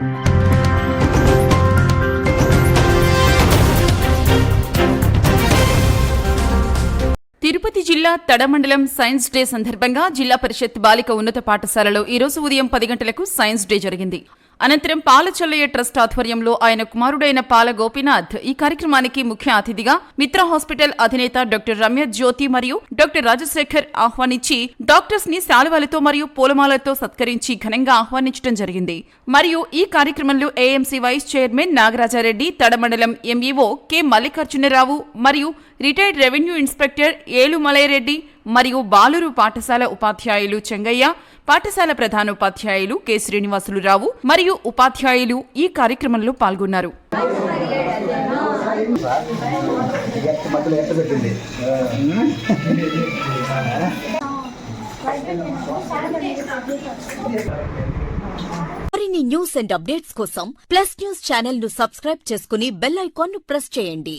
తిరుపతి జిల్లా తడమండలం science day సందర్భంగా జిల్లా పరిషత్ బాలిక ఉన్నత పాఠశాలలో ఈ రోజు ఉదయం పది గంటలకు సైన్స్ డే జరిగింది. అనంతరం పాలచల్లయ్య ట్రస్ట్ ఆధ్వర్యంలో ఆయన కుమారుడైన పాల గోపీనాథ్ ఈ కార్యక్రమానికి ముఖ్య అతిథిగా మిత్ర హాస్పిటల్ అధినేత డాక్టర్ రమ్య జ్యోతి మరియు డాక్టర్ రాజశేఖర్ ఆహ్వానించి డాక్టర్స్ని శాలువాలతో మరియు పూలమాలతో సత్కరించి ఘనంగా ఆహ్వానించడం జరిగింది. మరియు ఈ కార్యక్రమంలో ఏఎంసీ వైస్ చైర్మన్ నాగరాజారెడ్డి తడమండలం ఎంఈఓ కె మల్లికార్జునరావు మరియు రిటైర్డ్ రెవెన్యూ ఇన్స్పెక్టర్ ఏలు మలయరెడ్డి మరియు బాలురు పాఠశాల ఉపాధ్యాయులు చెంగయ్య పాఠశాల ప్రధానోపాధ్యాయులు కె. శ్రీనివాసులు రావు మరియు ఉపాధ్యాయులు ఈ కార్యక్రమంలో పాల్గొన్నారు. మరిన్ని న్యూస్ అండ్ అప్డేట్స్ కోసం ప్లస్ న్యూస్ ఛానల్ను సబ్స్క్రైబ్ చేసుకుని బెల్ ఐకాన్ను ప్రెస్ చేయండి.